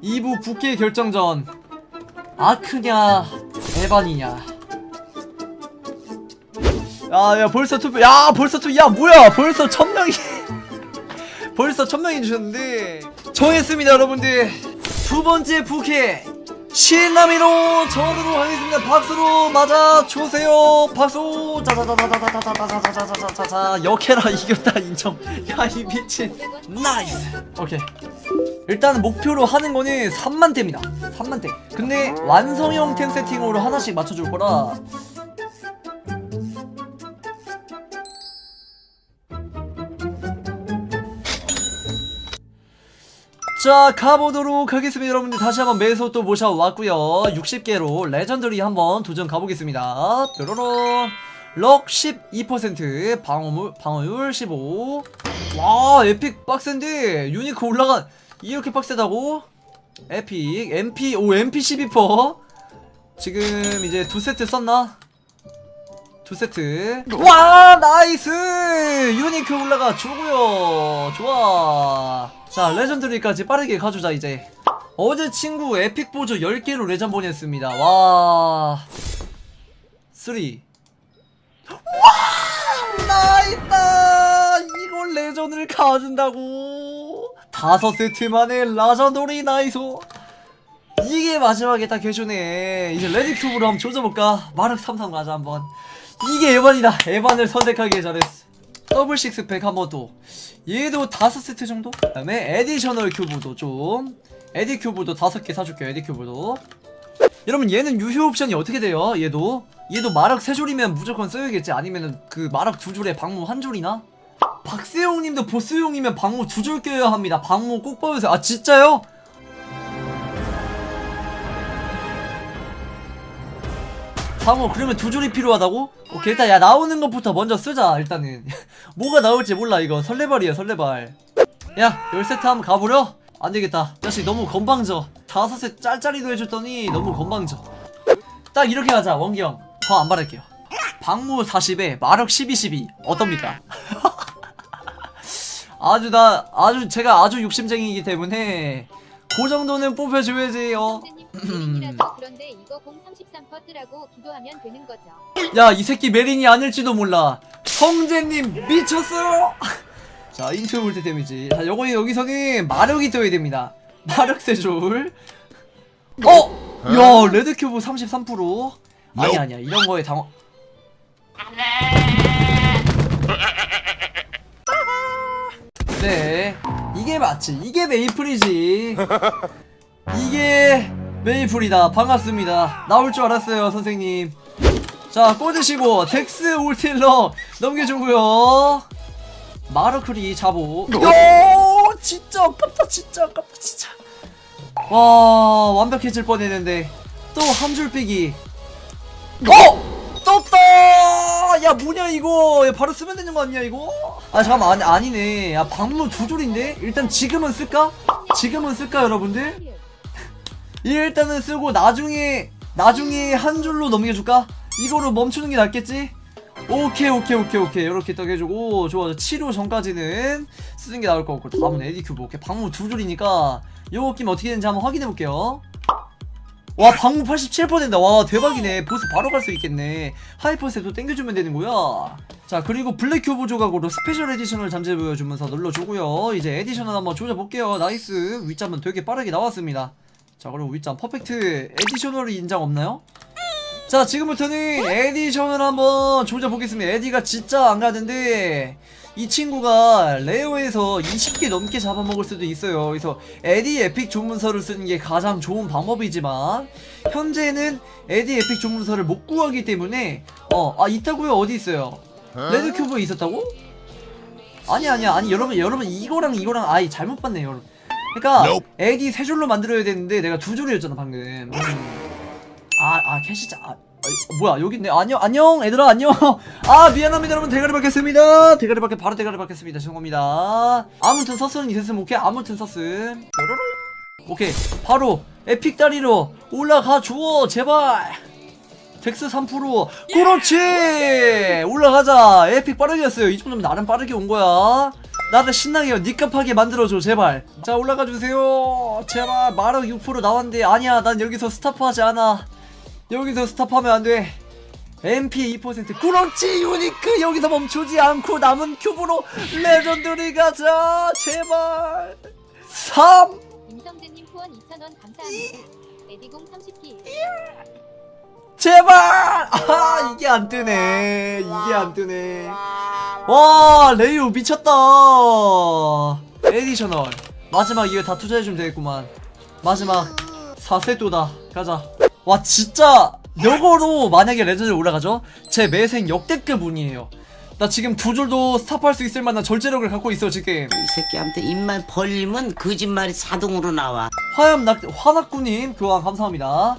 이부 부캐 결정전. 아크냐 에반이냐. 야야 벌써 투표 야 벌써 투야 뭐야 벌써 천명이 벌써 천명이 주셨는데. 정했습니다 여러분들. 두 번째 부캐 신나미로 전으로 하겠습니다. 박수로 맞아 주세요. 박수. 자자자자자자자자자자자자자 역해라 이겼다 인정. 야 이 미친. 나이스. 오케이. 일단 목표로 하는 거는 3만 대입니다. 3만 대. 근데 완성형 템 세팅으로 하나씩 맞춰줄 거라 자 가보도록 하겠습니다. 여러분들 다시 한번 매소 또 모셔왔고요. 60개로 레전더리 한번 도전 가보겠습니다. 뾰로롱. 럭 12% 방어물, 방어율 15와 에픽 빡센데. 유니크 올라간 이렇게 빡세다고? 에픽 MP 오 MP 12% 지금 이제 두 세트 썼나? 두 세트. 와 나이스! 유니크 올라가. 주고요. 좋아 자 레전드리까지 빠르게 가주자 이제. 어제 친구 에픽 보조 10개로 레전 보냈습니다. 와. 3. 와! 나있다 이걸 레전을 가준다고? 다섯 세트 만에 라전돌이 나이소. 이게 마지막에 딱 해주네 이제 레디큐브로 한번 조져볼까? 마력 33 가자 한번. 이게 에반이다. 에반을 선택하기 잘했어 더블 식스팩 한번 또 얘도 다섯 세트 정도? 그 다음에 에디셔널 큐브도 좀 에디 큐브도 다섯 개 사줄게요 에디 큐브도 여러분 얘는 유효 옵션이 어떻게 돼요? 얘도 얘도 마력 세 줄이면 무조건 써야겠지 아니면은 그 마력 두 줄에 방무 한 줄이나? 박세용님도 보스용이면 방무 두 줄 껴야 합니다 방무 꼭 뽑으세요 아 진짜요? 방어 그러면 두 줄이 필요하다고? 오케이 일단 야 나오는 것부터 먼저 쓰자 일단은. 뭐가 나올지 몰라 이거. 설레발이야 설레발. 야 10세트 한번 가보려? 안되겠다. 자식 너무 건방져. 다섯 세 짤짤이도 해줬더니 너무 건방져. 딱 이렇게 가자 원기형. 더안 바랄게요. 방무 40에 마력 12 12 어떻습니까? 아주 나 아주 제가 아주 욕심쟁이기 때문에 그 정도는 뽑혀줘야지요. 선생님 메린이라서 그런데 이거 공 33퍼트라고 기도하면 되는 거죠. 야 이 새끼 메린이 아닐지도 몰라. 성재님 미쳤어요? 자 인트 볼트 데미지. 자 요거 여기서는 마력이 떠야 됩니다. 마력 세줄. 어? 야 레드큐브 33% 아니 아니야. 이런 거에 당황 네. 이게 맞지. 이게 메이플이지. 이게 메이플이다 반갑습니다 나올 줄 알았어요 선생님 자 꽂으시고 덱스 올틸러 넘겨주고요 마르크리 잡오 야 진짜 아깝다 진짜 아깝다 진짜 와 완벽해질 뻔했는데 또 한 줄 빼기 어! 떴다! 야 뭐냐 이거 야, 바로 쓰면 되는 거 아니야 이거? 아 잠깐만 아니, 아니네 야 방문 두 줄인데? 일단 지금은 쓸까? 지금은 쓸까 여러분들? 일단은 쓰고 나중에 나중에 한 줄로 넘겨줄까? 이거로 멈추는 게 낫겠지? 오케이 오케이 오케이 오케이. 이렇게 딱 해주고 좋아. 치료 전까지는 쓰는 게 나을 것 같고. 다음은 에디큐브. 오케이. 방무 두 줄이니까 요거 끼면 어떻게 되는지 한번 확인해 볼게요. 와 방무 87% 된다. 와 대박이네. 보스 바로 갈 수 있겠네. 하이퍼셋도 땡겨주면 되는 거야. 자 그리고 블랙 큐브 조각으로 스페셜 에디션을 잠재 보여주면서 눌러주고요. 이제 에디션을 한번 조져볼게요. 나이스. 윗잠은 되게 빠르게 나왔습니다 자 그리고 윗잠 퍼펙트 에디셔널이 인장 없나요? 자 지금부터는 에디션을 한번 조져 보겠습니다. 에디가 진짜 안 가는데 이 친구가 레어에서 20개 넘게 잡아먹을 수도 있어요. 그래서 에디 에픽 조문서를 쓰는 게 가장 좋은 방법이지만 현재는 에디 에픽 조문서를 못 구하기 때문에 어아 있다고요? 어디 있어요? 레드 큐브에 있었다고? 아니 아니야. 아니 여러분 여러분 이거랑 이거랑 아이 잘못 봤네요 여러분 그러니까 에디 세 줄로 만들어야 되는데 내가 두 줄이었잖아 방금 음. 아, 아, 캐시자. 아, 아, 뭐야, 여기 있네. 안녕, 안녕, 얘들아, 안녕. 아, 미안합니다, 여러분. 대가리 받겠습니다. 대가리 받게, 바로 대가리 받겠습니다. 죄송합니다. 아무튼 서스는 있었음, 오케이? 아무튼 서스. 오케이. 바로, 에픽 다리로 올라가 주어, 제발. 덱스 3% 그렇지 올라가자 에픽 빠르게 했어요 이 정도면 나름 빠르게 온 거야 나를 신나게 니값하게 만들어줘 제발. 자 올라가주세요. 제발 마력 6% 나왔는데 아니야 난 여기서 스탑하지 않아. 여기서 스탑하면 안돼. MP 2% 그렇지 유니크 여기서 멈추지 않고 남은 큐브로 레전드리 가자. 제발. 3 임성재님 후원 2,000원 감사합니다. 에디공 30기. 제발! 아 이게 안 뜨네. 이게 안 뜨네. 와. 레이오 미쳤다. 에디셔널. 마지막 이거 다 투자해주면 되겠구만. 마지막 4세또다. 가자. 와 진짜 이거로 만약에 레전드 올라가죠? 제 매생 역대급 운이에요. 나 지금 두 줄도 스탑할 수 있을 만한 절제력을 갖고 있어 지금 이 새끼한테 입만 벌리면 거짓말이 자동으로 나와. 화염 낙 화낙구님 교환 감사합니다.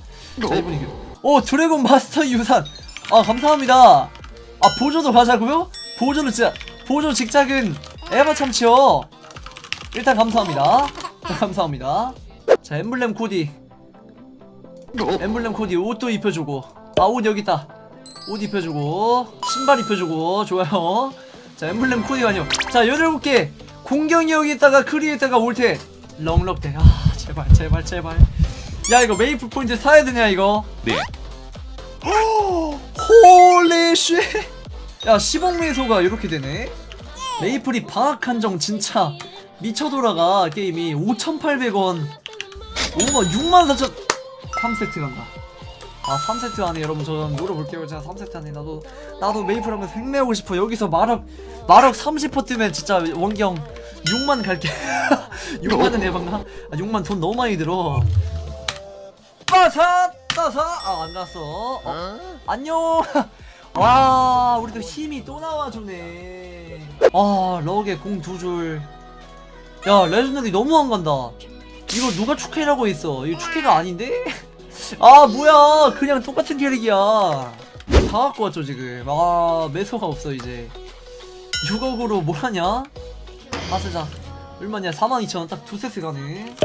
자 이분이 교- 오 드래곤 마스터 유산 아 감사합니다. 아 보조도 가자고요? 보조는 진짜 보조 직작은 에바 참치요. 일단 감사합니다. 자, 감사합니다. 자 엠블렘 코디 엠블렘 코디 옷도 입혀주고 아 옷 여기 있다. 옷 입혀주고 신발 입혀주고 좋아요. 자 엠블렘 코디 완료. 자 17개 공격이 여기 있다가 크리에이터가 올테 렁럭대 아 제발 제발 제발 야 이거 메이플 포인트 사야 되냐 이거? 네. 홀리 쉣 야 시봉매소가 이렇게 되네? 메이플이 방학 한정 진짜 미쳐 돌아가 게임이. 5,800원. 5만 6만 4천 3세트 간다. 아 3세트 안에 여러분 저 노려볼게요. 제가 3세트 안에 나도 나도 메이플 하면 생내고 싶어. 여기서 마력 마력 30% 뜨면 진짜 원경 6만 갈게. 6만은 해봤나? 아 6만 돈 너무 많이 들어 빠사 따사. 아 안 갔어. 어? 안녕. 와 우리도 힘이 또 나와주네. 아 럭에 공 두줄야 레전드리 너무 안 간다. 이거 누가 축해라고 했어? 이거 축해가 아닌데? 아 뭐야. 그냥 똑같은 캐릭이야. 다 갖고 왔죠 지금. 아 매소가 없어 이제. 6억으로 뭘 하냐? 다 쓰자. 얼마냐? 42,000원 딱 두 세트 가네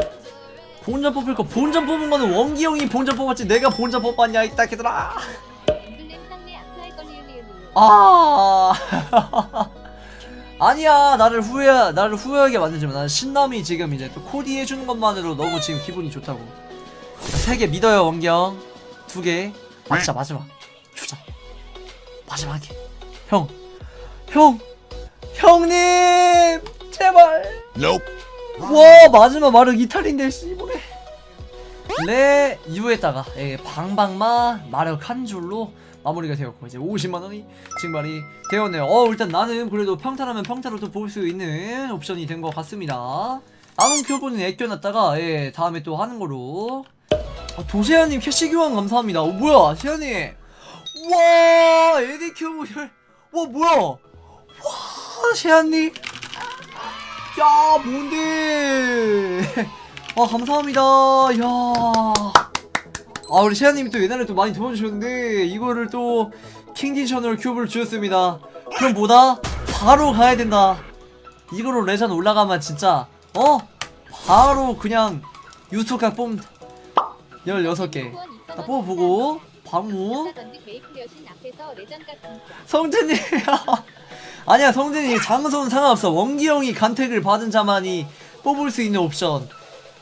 본전 뽑을 거 본전 뽑은 거는 원기 형이 본전 뽑았지 내가 본전 뽑았냐 이따 걔들아. 아 아니야 나를 후회 나를 후회하게 만들지 마. 나는 신남이 지금 이제 또 코디 해주는 것만으로 너무 지금 기분이 좋다고. 세 개 믿어요 원경. 두 개. 아, 진짜 마지막. 주자. 마지막에. 형. 형. 형님. 제발. Nope. 와 마지막 마력 이탈인데 씨보래. 레 이후에다가 예, 방방마 마력 한 줄로 마무리가 되었고 이제 50만 원이 증발이 되었네요. 어 일단 나는 그래도 평타라면 평타로 또 볼 수 있는 옵션이 된 것 같습니다. 남은 큐브는 애껴놨다가 예 다음에 또 하는 거로. 아, 도세아님 캐시 교환 감사합니다. 어 뭐야 세아님. 와 에디 큐브 혈. 와 뭐야. 와 세아님. 야 뭔데. 아 감사합니다. 야. 아 우리 세아님이 또 옛날에 또 많이 도와주셨는데 이거를 또 킹디셔널 큐브를 주셨습니다 그럼 뭐다? 바로 가야 된다 이거로 레전 올라가면 진짜 어? 바로 그냥 유튜브각 뽑 16개 후원 2,000원 다 뽑아보고 같은 성재님 아니야 성재님 장소는 상관없어. 원기 형이 간택을 받은 자만이 뽑을 수 있는 옵션.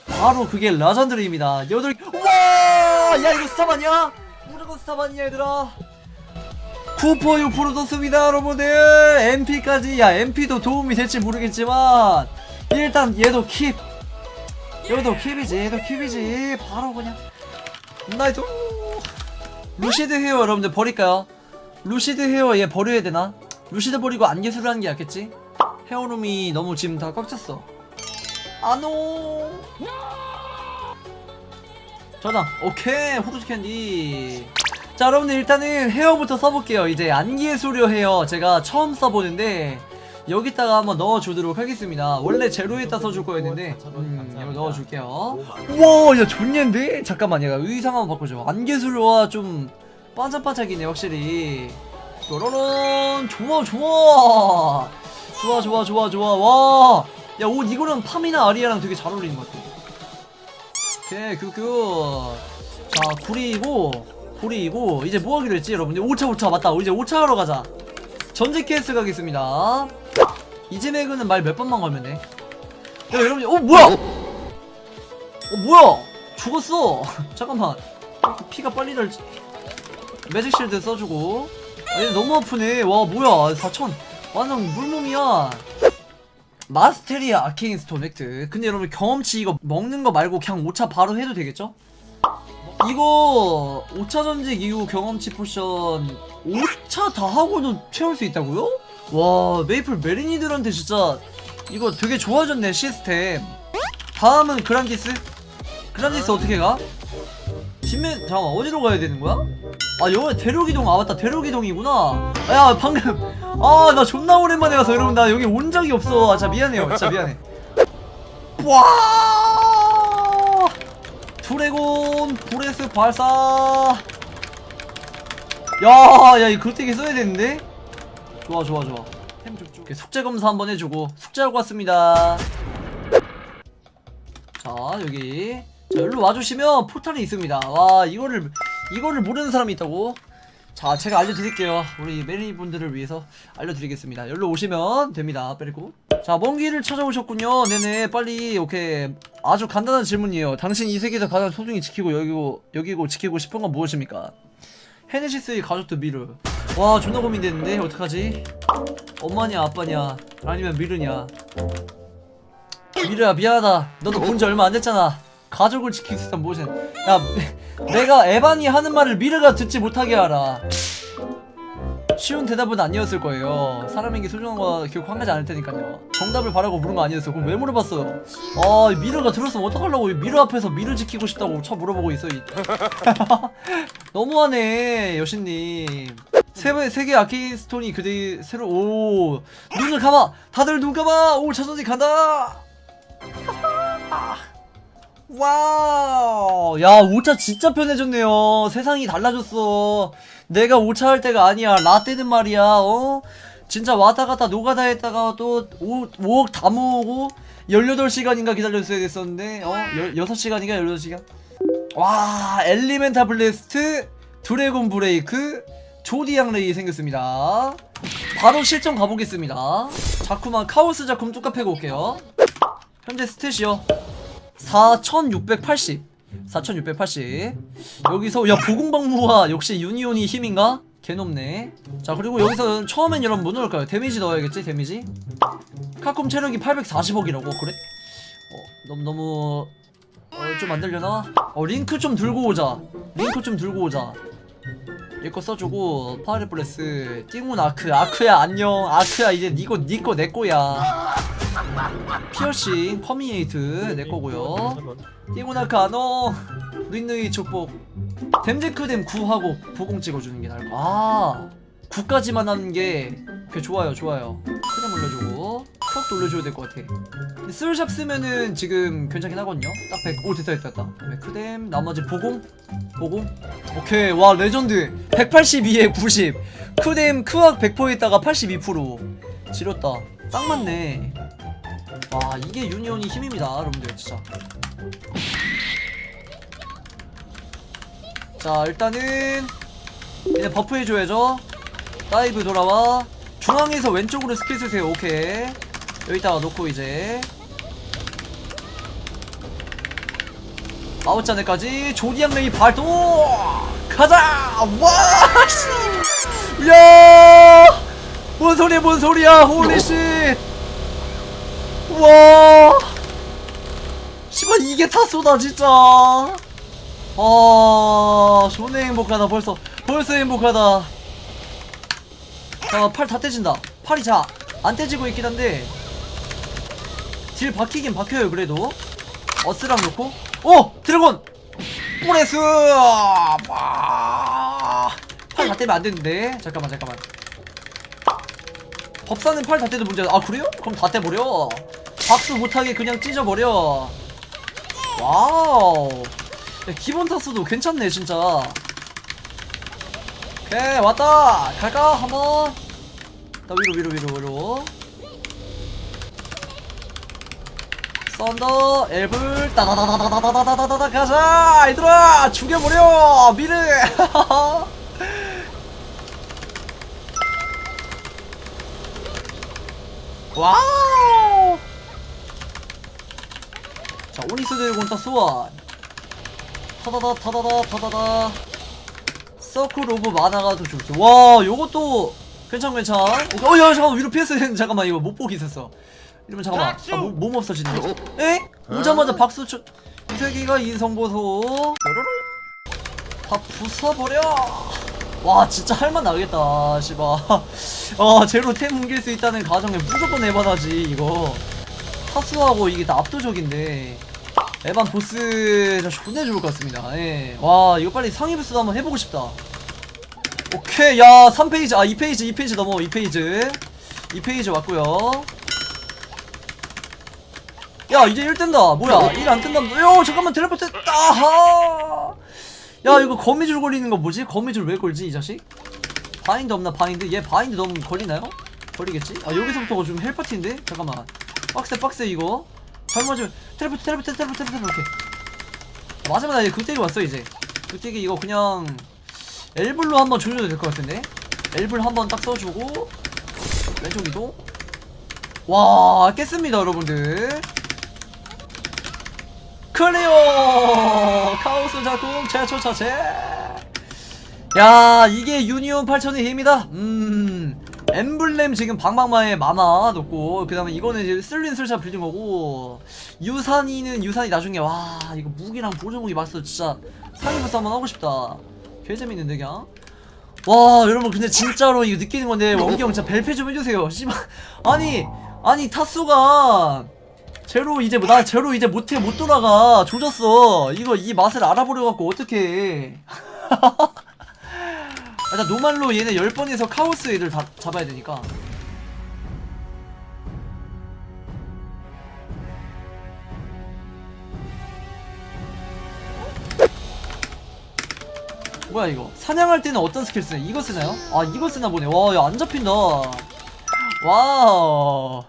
바로 그게 레전드입니다. 여덟 와야 이거 아니야? 무조건 아니야 얘들아? 쿠퍼 6% 떴습니다 여러분들. MP까지 야 MP도 도움이 될지 모르겠지만 일단 얘도 킵. 얘도 킵이지 얘도 킵이지. 바로 그냥. 나이스 루시드 헤어 여러분들 버릴까요? 루시드 헤어 얘 버려야 되나? 루시드 버리고 안개수를 하는 게 낫겠지? 헤어룸이 너무 지금 다 꽉 찼어. 아노. 저장. 오케이. 후드 캔디. 자, 여러분들 일단은 헤어부터 써볼게요. 이제 안개수려 헤어 제가 처음 써보는데 여기다가 한번 넣어주도록 하겠습니다. 원래 제로에다 써줄 거였는데 음, 이거 넣어줄게요. 우와, 야 존예인데? 잠깐만, 얘가 의상 한번 바꿔줘. 안개수려와 좀 반짝반짝이네 확실히. 또로론 좋아 좋아 좋아 좋아 좋아 좋아 와. 야 옷 이거랑 팜이나 아리아랑 되게 잘 어울리는 것 같아. 오케이 큐큐. 자 구리이고 구리이고 이제 뭐 하기로 했지 여러분들 5차 5차 맞다 이제 5차 하러 가자. 전직 케이스 가겠습니다. 이제 매그는 말 몇 번만 걸면 돼. 야 여러분, 어 뭐야? 어 뭐야? 죽었어. 잠깐만. 피가 빨리 달지. 매직 실드 써주고. 아, 얘 너무 아프네. 와 뭐야? 4천. 완전 물몸이야. 마스테리아 아케인 스톤 획득. 근데 여러분 경험치 이거 먹는 거 말고 그냥 5차 바로 해도 되겠죠? 이거 5차 전직 이후 경험치 포션 5차 다 하고도 채울 수 있다고요? 와 메이플 메리니들한테 진짜 이거 되게 좋아졌네 시스템 다음은 그란디스? 그란디스 어떻게 가? 뒷면 잠깐만 어디로 가야 되는 거야? 아 여기 대륙이동 아 맞다 대륙이동이구나. 야 방금 아 나 존나 오랜만에 가서 여러분 나 여기 온 적이 없어. 아, 진짜 미안해요 진짜 미안해. 와! 드래곤 브레스 발사. 야야 이 글대기 써야 되는데? 좋아 좋아 좋아. 이렇게 숙제 검사 한번 해주고. 숙제하고 왔습니다. 자 여기 자 여기로 와주시면 포탈이 있습니다. 와 이거를 이거를 모르는 사람이 있다고? 자 제가 알려드릴게요. 우리 메리 분들을 위해서 알려드리겠습니다. 여기로 오시면 됩니다. 빼리고. 자먼 길을 찾아오셨군요. 네네 빨리 오케이. 아주 간단한 질문이에요. 당신 이 세계에서 가장 소중히 지키고 여기고 여기고 지키고 싶은 건 무엇입니까? 헤네시스의 가족들 미르. 와 존나 고민되는데? 어떡하지? 엄마냐 아빠냐? 아니면 미르냐? 미르야 미안하다. 너도 본지 얼마 안 됐잖아 가족을 수 있다면 무엇이 야 내가 에반이 하는 말을 미르가 듣지 못하게 하라. 쉬운 대답은 아니었을 거예요. 사람에게 소중한 거 결국 한 가지 않을 테니까요. 정답을 바라고 물은 거 아니었어 그럼 왜 물어봤어요? 아 미르가 들었으면 어떡하려고 미르 앞에서 미르 지키고 싶다고 쳐 물어보고 있어 이. 너무하네 여신님. 세계 세계 아키스톤이 그대 새로 오. 눈을 감아! 다들 눈 감아! 오 자존심 간다 와우. 야 5차 진짜 편해졌네요. 세상이 달라졌어. 내가 5차 할 때가 아니야. 라떼는 말이야 어? 진짜 왔다 갔다 노가다 했다가 또 5, 5억 다 모으고 18시간인가 기다렸어야 됐었는데 어? 6시간인가 18시간? 와 엘리멘타 블래스트 드래곤 브레이크 조디앙 레이 생겼습니다. 바로 실전 가보겠습니다. 자쿠만 카오스 자쿰 뚝 패고 올게요. 현재 스탯이요 4680 4680 여기서 야 보공방무와 역시 유니온이 힘인가? 개높네 자 그리고 여기서 처음엔 여러분 뭐 넣을까요? 데미지 넣어야겠지 데미지 카콤 체력이 840억이라고 그래? 어 너무 너무 어, 좀 안되려나? 어 링크 좀 들고 오자 링크 좀 들고 오자 얘거 써주고 파이르 블레스 띵문 아크 아크야 안녕. 아크야 이제 니거 니거 내 거야. 피어싱 퍼미에이트 내 거고요. 띵문 아크 안녕 누이누이 축복. 댐제크댐 9하고 보공 찍어주는 게 나을 아 9까지만 하는 게 좋아요 좋아요. 크뎀 올려주고 턱 올려줘야 될 것 같아. 쓸샵 쓰면은 지금 괜찮긴 하거든요. 딱 100, 오 됐다 됐다 됐다. 그다음에 크뎀 나머지 보공? 보공? 오케이. 와 레전드. 182에 90 크뎀 크악 100%에다가 82% 지렸다. 딱 맞네. 와 이게 유니온이 힘입니다 여러분들 진짜. 자 일단은 이제 버프 해줘야죠. 다이브 돌아와. 중앙에서 왼쪽으로 스킬 쓰세요. 오케이 여기다가 놓고 이제. 아웃자네까지 조디앙 레이 발동! 가자! 와씨 야! 뭔 소리야 뭔 소리야? 홀리씨 와! 씨발 이게 탔소다 진짜? 아 존나 행복하다 벌써. 벌써 행복하다. 자팔 다 떼진다. 팔이 자 안 떼지고 있긴 한데 딜 박히긴 박혀요 그래도. 어스랑 놓고. 오 드래곤! 뿌레스! 팔다 떼면 안 되는데. 잠깐만 잠깐만. 법사는 팔다 떼도 문제야. 아 그래요? 그럼 다 떼버려. 박수 못하게 그냥 찢어버려. 와우. 야, 기본 타수도 괜찮네 진짜. 오케이 왔다. 갈까? 한번. 나 위로 위로 위로 위로 썬더 엘블 따다다다다다다다다다 가자! 얘들아 죽여버려! 미르 와우! 자 오니스 드래곤 딱 소환. 타다다 타다다 타다다. 서클 오브 마나가 더 좋죠. 와 요것도 괜찮 괜찮. 어야 잠깐만 위로 되는데 잠깐만 이거 못 보기 있었어 이러면 잠깐만. 아, 몸, 몸 없어지네. 에? 오자마자 박수 쳐. 이세기가 인성보소. 다 부숴버려. 와 진짜 할만 나겠다 씨바. 어 제로 템 옮길 수 있다는 가정에 무조건 에반하지 이거. 타수하고 이게 다 압도적인데. 에반 보스 저 존나 좋을 것 같습니다. 예. 와 이거 빨리 상위 부스도 한번 해보고 싶다. 오케이 야 3페이지. 아 2페이지 2페이지 넘어 2페이지. 2페이지 왔고요 야 이제 1 뜬다 뭐야 1안 뜬다 야 잠깐만 텔레포트 아하 야 이거 거미줄 걸리는 거 뭐지? 거미줄 왜 걸지 이 자식? 바인드 없나 바인드? 얘 바인드 너무 걸리나요? 걸리겠지? 아 여기서부터가 좀 헬파티인데? 잠깐만 빡세 빡세 이거 잘못하면 텔레포트 텔레포트 텔레포트 텔레포트 이렇게 마지막에 얘 극대기 왔어 이제 극대기 이거 그냥 엘블로 한번 조져도 될 것 같은데 엘블 한번 딱 써주고 왼쪽 이동 와 깼습니다 여러분들 클리어! 카오스 작품 최초 차체 야 이게 유니온 8000의 힘이다? 음 엠블렘 지금 방방마에 마마 넣고 그 다음에 이거는 이제 쓸린 슬차 빌린 거고 유산이는 유산이 나중에 와 이거 무기랑 보조무기 맞서 진짜 상위부스 한번 하고 싶다. 개 재밌는데 그냥? 와 여러분 근데 진짜로 이거 느끼는 건데 원기 형 진짜 벨페 좀 해주세요. 씨발. 아니 아니 타수가 제로 이제 뭐- 나 제로 이제 못해 못 돌아가. 조졌어. 이거 이 맛을 알아보려 갖고 어떻게 일단 노말로 얘네 10번에서 카오스 애들 다 잡아야 되니까. 뭐야 이거? 사냥할 때는 어떤 스킬 쓰나요? 이거 쓰나요? 아 이거 쓰나 보네. 와야 안 잡힌다. 와우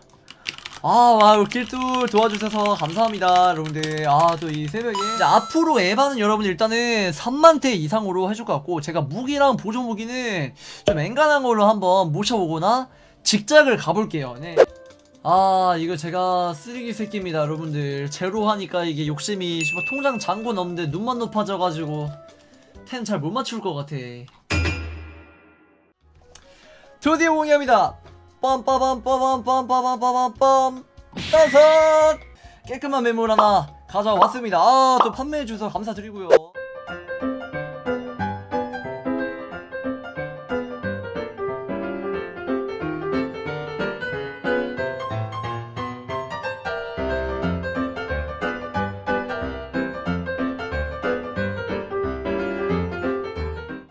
아, 와우, 길တူ도와주셔서 감사합니다, 여러분들. 아, 또 이 새벽에. 이제 앞으로 에바는 여러분 일단은 3만 대 이상으로 해줄 것 같고, 제가 무기랑 보조 무기는 좀 엔간한 걸로 한번 모셔보거나 직작을 가볼게요. 네. 아, 이거 제가 쓰레기 새끼입니다, 여러분들. 제로 하니까 이게 욕심이, 통장 잔고 넘는데 눈만 높아져가지고, 템 잘 못 맞출 것 같아. 드디어 공개합니다. 빰빠밤빠밤빰빠밤빠밤빰 다섯 깨끗한 매물 하나 가져왔습니다. 아, 또 판매해 주셔서 감사드리고요.